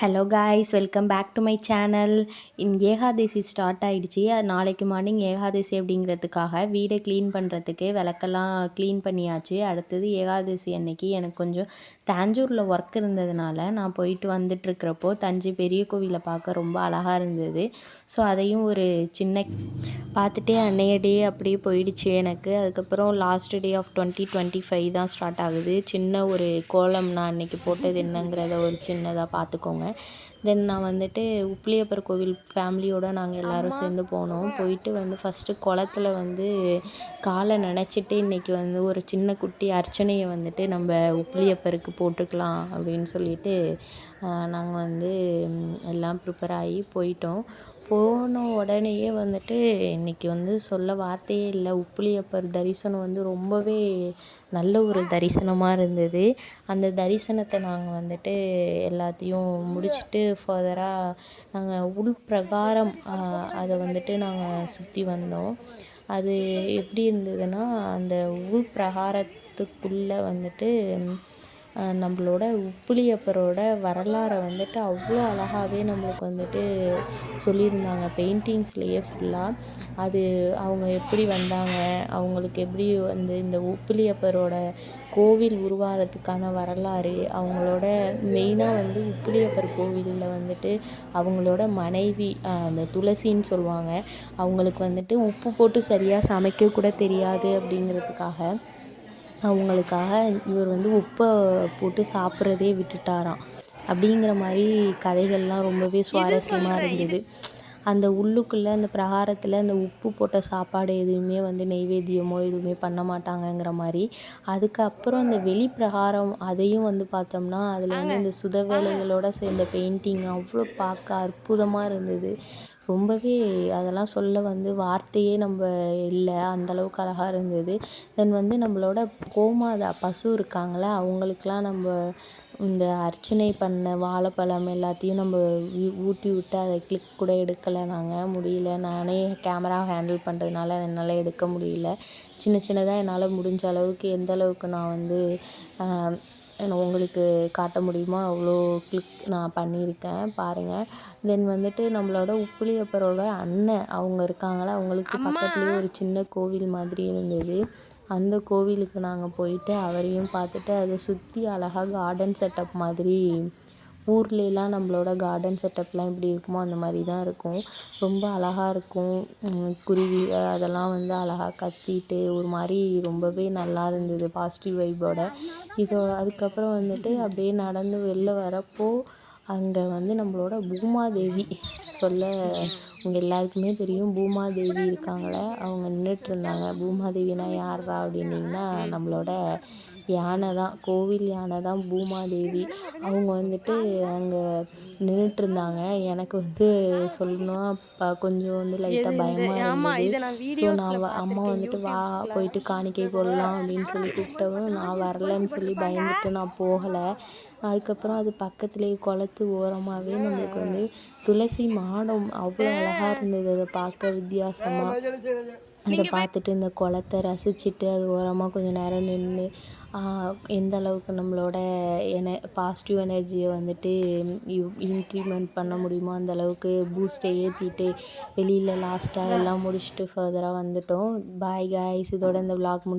Hello guys welcome back to my channel in Ekadashi start ஆகிடுச்சி நாளைக்கு morning Ekadashi அப்படிங்கிறதுக்காக வீடை க்ளீன் பண்ணுறதுக்கு விளக்கெல்லாம் க்ளீன் பண்ணியாச்சு. அடுத்தது ஏகாதசி அன்னைக்கு எனக்கு கொஞ்சம் தஞ்சூரில் ஒர்க் இருந்ததுனால நான் போயிட்டு வந்துட்டுருக்கிறப்போ தஞ்சை பெரிய கோவிலை பார்க்க ரொம்ப அழகாக இருந்தது. ஸோ அதையும் ஒரு சின்ன பார்த்துட்டே அன்னைய டே அப்படியே போயிடுச்சு எனக்கு. அதுக்கப்புறம் last day of twenty twenty five தான் ஸ்டார்ட் ஆகுது. சின்ன ஒரு கோலம் நான் அன்னைக்கு போட்டது என்னங்கிறத ஒரு சின்னதாக பார்த்துக்கோங்க. தென் நான் வந்துட்டு உப்பிலியப்பர் கோவில் ஃபேமிலியோடு நாங்கள் எல்லோரும் சேர்ந்து போனோம். போயிட்டு வந்து ஃபஸ்ட்டு குளத்துல வந்து காலை நனைச்சிட்டு இன்றைக்கி வந்து ஒரு சின்ன குட்டி அர்ச்சனையை வந்துட்டு நம்ம உப்பிலியப்பருக்கு போட்டுக்கலாம் அப்படின்னு சொல்லிட்டு நாங்கள் வந்து எல்லாம் ப்ரிப்பேர் ஆகி போயிட்டோம். போன உடனேயே வந்துட்டு இன்றைக்கி வந்து சொல்ல வார்த்தையே இல்லை. உப்புளியப்பர் தரிசனம் வந்து ரொம்பவே நல்ல ஒரு தரிசனமாக இருந்தது. அந்த தரிசனத்தை நாங்கள் வந்துட்டு எல்லாத்தையும் முடிச்சுட்டு ஃபர்தராக நாங்கள் உள் பிரகாரம் அதை வந்துட்டு நாங்கள் சுற்றி வந்தோம். அது எப்படி இருந்ததுன்னா அந்த உள் பிரகாரத்துக்குள்ளே வந்துட்டு நம்மளோட உப்புளியப்பரோட வரலாறை வந்துட்டு அவ்வளோ அழகாகவே நம்மளுக்கு வந்துட்டு சொல்லியிருந்தாங்க. பெயிண்டிங்ஸ்லேயே ஃபுல்லாக அது அவங்க எப்படி வந்தாங்க அவங்களுக்கு எப்படி வந்து இந்த உப்புளியப்பரோட கோவில் உருவாகிறதுக்கான வரலாறு அவங்களோட மெயினாக வந்து உப்பிலியப்பர் கோவிலில் வந்துட்டு அவங்களோட மனைவி அந்த துளசின்னு சொல்லுவாங்க. அவங்களுக்கு வந்துட்டு உப்பு போட்டு சரியாக சமைக்க கூட தெரியாது அப்படிங்கிறதுக்காக அவங்களுக்காக இவர் வந்து உப்பை போட்டு சாப்பிட்றதே விட்டுட்டாராம். அப்படிங்கிற மாதிரி கதைகள்லாம் ரொம்பவே சுவாரஸ்யமாக இருந்தது. அந்த உள்ளுக்குள்ளே அந்த பிரகாரத்தில் அந்த உப்பு போட்ட சாப்பாடு எதுவுமே வந்து நெய்வேத்தியமோ எதுவுமே பண்ண மாட்டாங்கங்கிற மாதிரி அதுக்கப்புறம் அந்த வெளி பிரகாரம் அதையும் வந்து பார்த்தோம்னா அதில் வந்து இந்த சுத வேலைகளோடு சேர்ந்த பெயிண்டிங் அவ்வளோ பார்க்க அற்புதமாக இருந்தது. ரொம்பவே அதெல்லாம் சொல்ல வந்து வார்த்தையே நம்ம இல்லை. அந்தளவுக்கு அழகாக இருந்தது. தென் வந்து நம்மளோட கோமாதா பசு இருக்காங்கள்ல அவங்களுக்குலாம் நம்ம இந்த அர்ச்சனை பண்ண வாழைப்பழம் எல்லாத்தையும் நம்ம ஊட்டி விட்டு அதை கிளிக் கூட எடுக்கலை நாங்கள் முடியல. நானே கேமரா ஹேண்டில் பண்ணுறதுனால என்னால் எடுக்க முடியல. சின்ன சின்னதாக என்னால் முடிஞ்ச அளவுக்கு எந்த அளவுக்கு நான் வந்து உங்களுக்கு காட்ட முடியுமோ அவ்வளோ கிளிக் நான் பண்ணியிருக்கேன் பாருங்கள் தென் வந்துட்டு நம்மளோட உப்புளியப்பரோட அண்ணன் அவங்க இருக்காங்களா அவங்களுக்கு பக்கத்துலேயே ஒரு சின்ன கோவில் மாதிரி இருந்தது. அந்த கோவிலுக்கு நாங்கள் போயிட்டு அவரையும் பார்த்துட்டு அதை சுற்றி அழகாக கார்டன் செட்டப் மாதிரி ஊர்லெலாம் நம்மளோட கார்டன் செட்டப்லாம் எப்படி இருக்குமோ அந்த மாதிரி தான் இருக்கும். ரொம்ப அழகாக இருக்கும். குருவி அதெல்லாம் வந்து அழகாக கத்திட்டு ஒரு மாதிரி ரொம்பவே நல்லா இருந்தது பாசிட்டிவ் வைப்போட இதோ அதுக்கப்புறம் வந்துட்டு அப்படியே நடந்து வெளில வரப்போ அங்கே வந்து நம்மளோட பூமாதேவி சொல்ல உங்கள் எல்லாருக்குமே தெரியும். பூமாதேவி இருக்காங்களே அவங்க நின்றுட்ருந்தாங்க பூமாதேவினா யார்ரா அப்படின்னீங்கன்னா நம்மளோட யானை தான் கோவில் யானை தான் பூமாதேவி. அவங்க வந்துட்டு அங்கே நின்றுட்ருந்தாங்க எனக்கு வந்து சொல்லணும்னா ப கொஞ்சம் வந்து லைட்டாக பயமாக இருந்தது. ஸோ நான் அம்மா வந்துட்டு வா போயிட்டு காணிக்கை போடலாம் அப்படின்னு சொல்லி கூப்பிட்டவும் நான் வரலன்னு சொல்லி பயந்துட்டு நான் போகலை. அதுக்கப்புறம் அது பக்கத்துலேயே குளத்து ஓரமாகவே நம்மளுக்கு வந்து துளசி மாடம் அவ்வளோ அழகாக இருந்தது அதை பார்க்க வித்தியாசமாக அதை பார்த்துட்டு இந்த குளத்த ரசிச்சுட்டு அது ஓரமாக கொஞ்சம் நேரம் நின்று எந்த அளவுக்கு நம்மளோட என பாசிட்டிவ் எனர்ஜியை வந்துட்டு இன்க்ரிமெண்ட் பண்ண முடியுமோ அந்த அளவுக்கு பூஸ்ட்டை ஏற்றிட்டு வெளியில் லாஸ்ட்டாக எல்லாம் முடிச்சுட்டு ஃபர்தராக வந்துட்டோம். பாய் காய்ஸ் இதோட இந்த விலாக் முடி